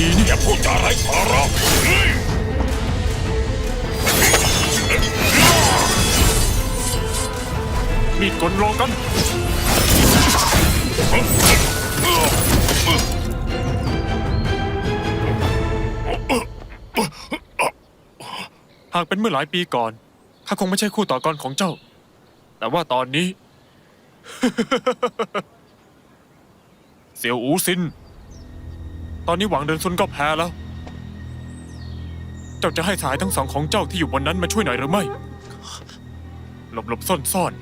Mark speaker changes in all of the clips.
Speaker 1: ดีนี่
Speaker 2: อย่าพูดจาไร้สาระ
Speaker 1: มีดกลโลกันหากเป็นเมื่อหลายปีก่อนข้าคงไม่ใช่คู่ต่อกรของเจ้า แต่ว่าตอนนี้ เสี่ยวอูซิน ตอนนี้หวังเดินซุนก็แพ้แล้ว เจ้าจะให้สายทั้งสองของเจ้าที่อยู่บนนั้นมาช่วยหน่อยหรือไม่ หลบหลบซ่อนซ่อน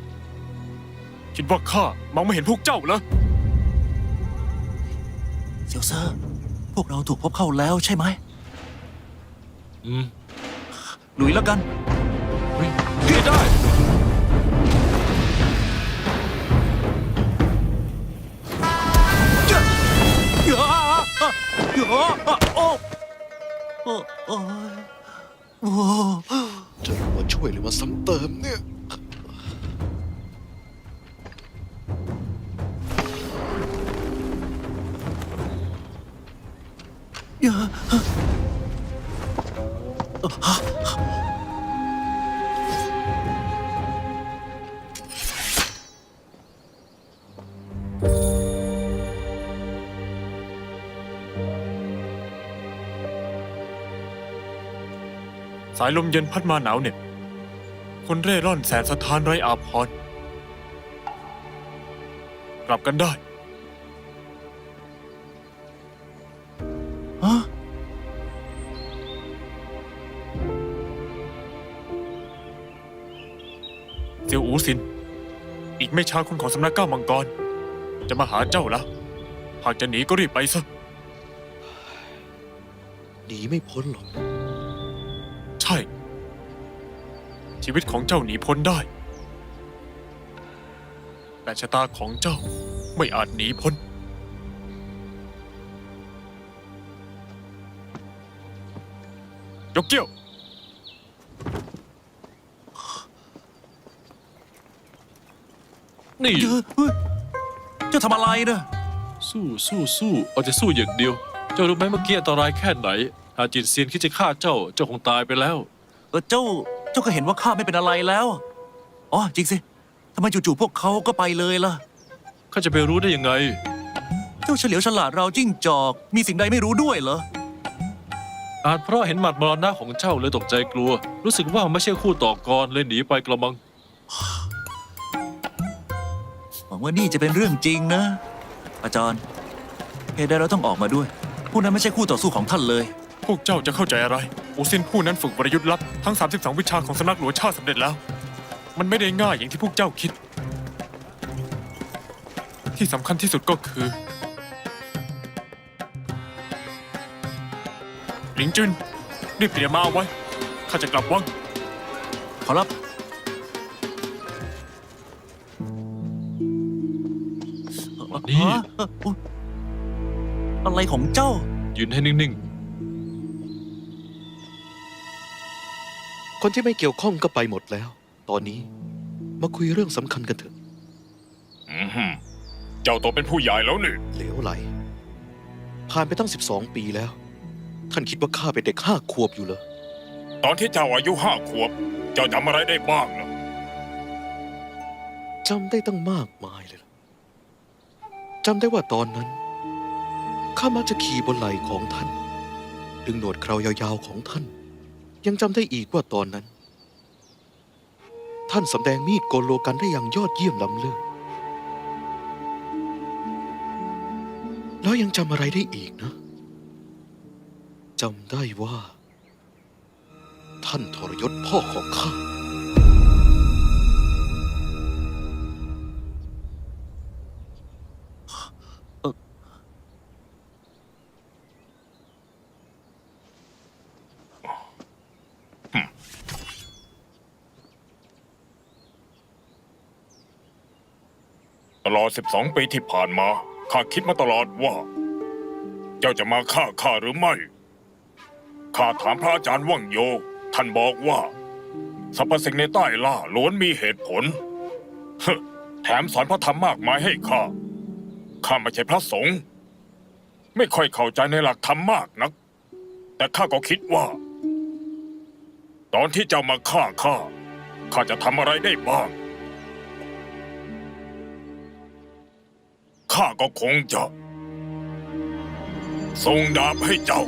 Speaker 1: ๆคิดว่าข้ามองไม่เห็นพวกเจ้าเหรอ
Speaker 3: เซียวเซอร์ พวกเราถูกพบเข้าแล้วใช่ไหม
Speaker 4: อืม
Speaker 3: ลุยแล้วกัน
Speaker 4: ไม่ได้
Speaker 3: โอ้โอ้โอ้โอ้
Speaker 2: จะมาช่วยหรือมาซ้ำเติมเนี่ย
Speaker 3: เยอะ
Speaker 1: สายลมเย็นพัดมาหนาวเหน็บคนเร่ร่อนแสนสะท้านไร้อาภรณ์กลับกันได้
Speaker 3: ฮะ
Speaker 1: เซียวอูซิน อีกไม่ช้าคนของสำนักก้าวมังกร จะมาหาเจ้าแล้วหากจะหนีก็รีบไปซะ
Speaker 2: หนีไม่พ้นหรอก
Speaker 1: ใช่ ชีวิตของเจ้าหนีพ้นได้ แต่ชะตาของเจ้าไม่อาจหนีพ้น ยกเกี้ยว
Speaker 4: นี่
Speaker 3: เยอะเฮ้ยเจ้าทำอะไรเนะ
Speaker 4: สู้สู้สู้เอาจะสู้อย่างเดียว เจ้ารู้ไหมเมื่อกี้อันตรายแค่ไหน หากจินเซียนคิดจะฆ่าเจ้า เจ้าคงตายไปแล้ว
Speaker 3: เออเจ้าเจ้าก็เห็นว่าข้าไม่เป็นอะไรแล้ว อ๋อจริงสิทำไมจู่ๆพวกเขาก็ไปเลยล่ะ
Speaker 4: ข้าจะไปรู้ได้ยังไง
Speaker 3: เจ้าเฉลียวฉลาดเราจิ้งจอก มีสิ่งใดไม่รู้ด้วยเหรอ
Speaker 4: อาจเพราะเห็นหมัดมรณะของเจ้าเลยตกใจกลัว รู้สึกว่าไม่ใช่คู่ต่อกรเลยหนีไปกระมัง
Speaker 3: หวังว่านี่จะเป็นเรื่องจริงนะ อาจารย์เหตุใดเราต้องออกมาด้วย ผู้นั้นไม่ใช่คู่ต่อสู้ของท่านเลย
Speaker 1: พวกเจ้าจะเข้าใจอะไรอูซินผู้นั้นฝึกวรยุทธ์ลับทั้ง 32 วิชาของสำนักหลวงชาติสำเร็จแล้ว มันไม่ได้ง่ายอย่างที่พวกเจ้าคิด ที่สำคัญที่สุดก็คือหลิงจุนรีบเตรียมมาเอาไว้ ข้าจะกลับวัง
Speaker 3: ขอรับ
Speaker 4: นี่
Speaker 3: ฮะเอ่ออุ๊ยอะไรของเจ้า
Speaker 4: ยืนให้นิ่ง
Speaker 2: คนที่ไม่เกี่ยวข้องก็ไปหมดแล้ว ตอนนี้มาคุยเรื่องสำคัญกันเถอะ
Speaker 1: อืมเจ้าโตเป็นผู้ใหญ่แล้วนี่
Speaker 2: เหลวไหล ผ่านไปตั้ง 12 ปีแล้ว ท่านคิดว่าข้าเป็นเด็กห้าขวบอยู่เหรอ
Speaker 1: ตอนที่เจ้าอายุห้าขวบ เจ้าจำอะไรได้บ้างล่ะ
Speaker 2: จำได้ตั้งมากมายเลยล่ะจำได้ว่าตอนนั้น ข้ามักจะขี่บนไหล่ของท่าน ดึงหนวดเครายาวๆของท่าน ยังจำได้อีกว่าตอนนั้น ท่านสำแดงมีดโกนโลกันได้อย่างยอดเยี่ยมล้ำเลิศแล้วยังจำอะไรได้อีกนะจำได้ว่า ท่านทรยศพ่อของข้า
Speaker 1: ตลอด 12 ปีที่ผ่านมา ข้าคิดมาตลอดว่า เจ้าจะมาฆ่าข้าหรือไม่ ข้าถามพระอาจารย์ว่างโย ท่านบอกว่าสรรพสิ่งในใต้ล่าล้วนมีเหตุผลฮแถมสอนพระธรรมมากมายให้ข้า ข้าไม่ใช่พระสงฆ์
Speaker 5: ไม่ค่อยเข้าใจในหลักธรรมมากนัก แต่ข้าก็คิดว่า ตอนที่เจ้ามาฆ่าข้า ข้าจะทำอะไรได้บ้าง ข้าก็คงจะส่งดาบให้เจ้า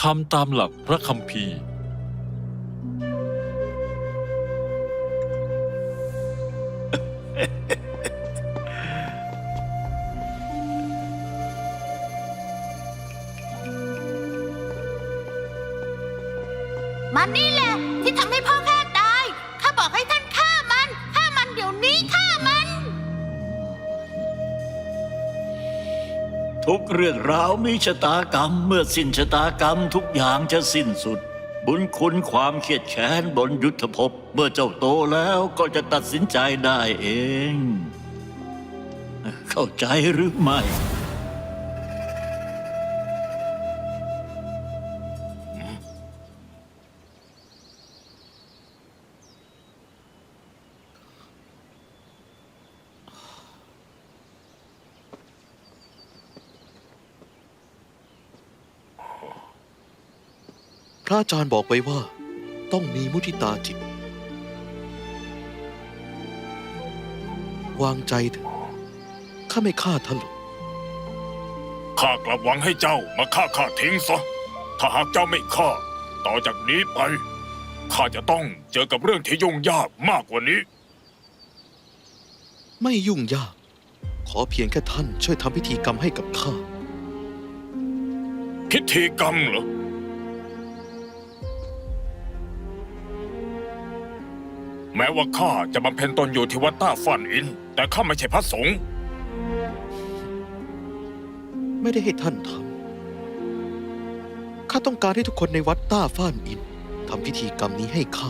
Speaker 4: ทำตามหลักพระคัมภีร์
Speaker 6: มันนี่แหละที่ทำให้พ่อ
Speaker 7: ทุกเรื่องราวมีชะตากรรม เมื่อสิ้นชะตากรรมทุกอย่างจะสิ้นสุด บุญคุณความเครียดแค้นบนยุทธภพ เมื่อเจ้าโตแล้วก็จะตัดสินใจได้เอง เข้าใจหรือไม่
Speaker 2: พระอาจารย์บอกไว้ว่า ต้องมีมุทิตาจิต วางใจเถอะข้าไม่ฆ่าท่านหรอก
Speaker 5: ข้ากลับหวังให้เจ้ามาฆ่าข้าทิ้งซะ ถ้าหากเจ้าไม่ฆ่า ต่อจากนี้ไป ข้าจะต้องเจอกับเรื่องที่ยุ่งยากมากกว่านี้
Speaker 2: ไม่ยุ่งยาก ขอเพียงแค่ท่านช่วยทำพิธีกรรมให้กับข้า
Speaker 5: พิธีกรรมเหรอ แม้ว่าข้าจะบำเพ็ญตนอยู่ที่วัดต้าฟันอิน แต่ข้าไม่ใช่พระสงฆ์
Speaker 2: ไม่ได้ให้ท่านทำข้าต้องการให้ทุกคนในวัดต้าฟ้านอินทำพิธีกรรมนี้ให้ข้า